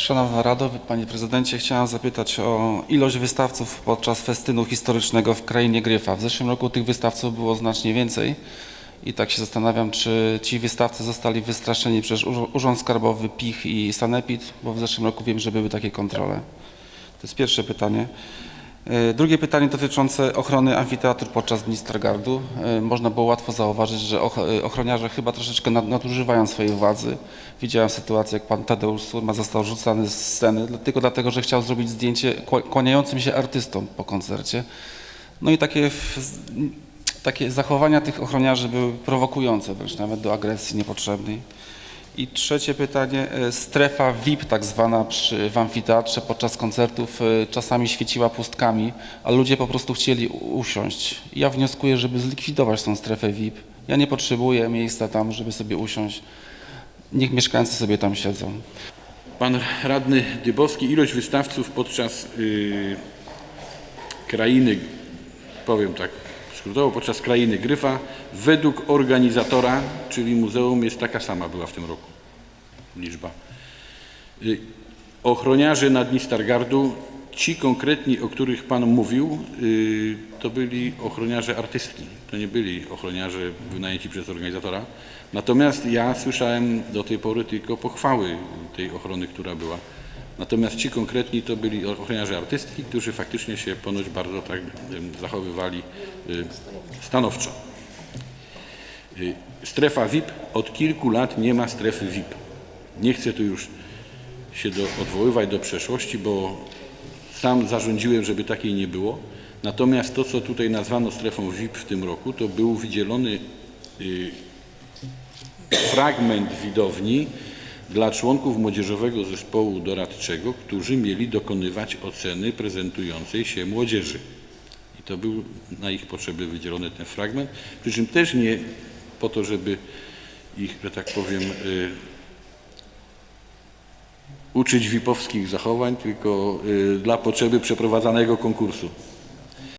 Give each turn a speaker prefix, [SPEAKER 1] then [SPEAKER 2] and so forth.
[SPEAKER 1] Szanowna Rado, Panie Prezydencie, chciałem zapytać o ilość wystawców podczas festynu historycznego w Krainie Gryfa. W zeszłym roku tych wystawców było znacznie więcej i tak się zastanawiam, czy ci wystawcy zostali wystraszeni przez Urz- Urząd Skarbowy, PICH i Sanepid, bo w zeszłym roku wiem, że były takie kontrole. To jest pierwsze pytanie. E, Drugie pytanie dotyczące ochrony amfiteatru podczas Dni Stargardu. E, Można było łatwo zauważyć, że e, ochroniarze chyba troszeczkę nad- nadużywają swojej władzy. Widziałem sytuację, jak pan Tadeusz Surma został rzucany z sceny tylko dlatego, że chciał zrobić zdjęcie kła- kłaniającym się artystom po koncercie. No i takie, takie zachowania tych ochroniarzy były prowokujące wręcz nawet do agresji niepotrzebnej. I trzecie pytanie, e, strefa VIP tak zwana przy, w amfiteatrze podczas koncertów e, czasami świeciła pustkami, a ludzie po prostu chcieli usiąść. Ja wnioskuję, żeby zlikwidować tą strefę VIP. Ja nie potrzebuję miejsca tam, żeby sobie usiąść. Niech mieszkańcy sobie tam siedzą.
[SPEAKER 2] Pan radny Dybowski, ilość wystawców podczas y, krainy, powiem tak skrótowo, podczas krainy Gryfa, według organizatora, czyli muzeum, jest taka sama była w tym roku liczba. Y, ochroniarze na dni Stargardu, ci konkretni, o których Pan mówił, y, to byli ochroniarze artystki, to nie byli ochroniarze wynajęci przez organizatora. Natomiast ja słyszałem do tej pory tylko pochwały tej ochrony, która była. Natomiast ci konkretni to byli ochroniarze artystki, którzy faktycznie się ponoć bardzo tak zachowywali y, stanowczo. Y, Strefa VIP, od kilku lat nie ma strefy VIP. Nie chcę tu już się do, odwoływać do przeszłości, bo sam zarządziłem, żeby takiej nie było. Natomiast to, co tutaj nazwano strefą VIP w tym roku, to był wydzielony y, fragment widowni dla członków młodzieżowego zespołu doradczego, którzy mieli dokonywać oceny prezentującej się młodzieży. I to był na ich potrzeby wydzielony ten fragment, przy czym też nie po to, żeby ich, że tak powiem, y, uczyć wipowskich zachowań, tylko y, dla potrzeby przeprowadzanego konkursu.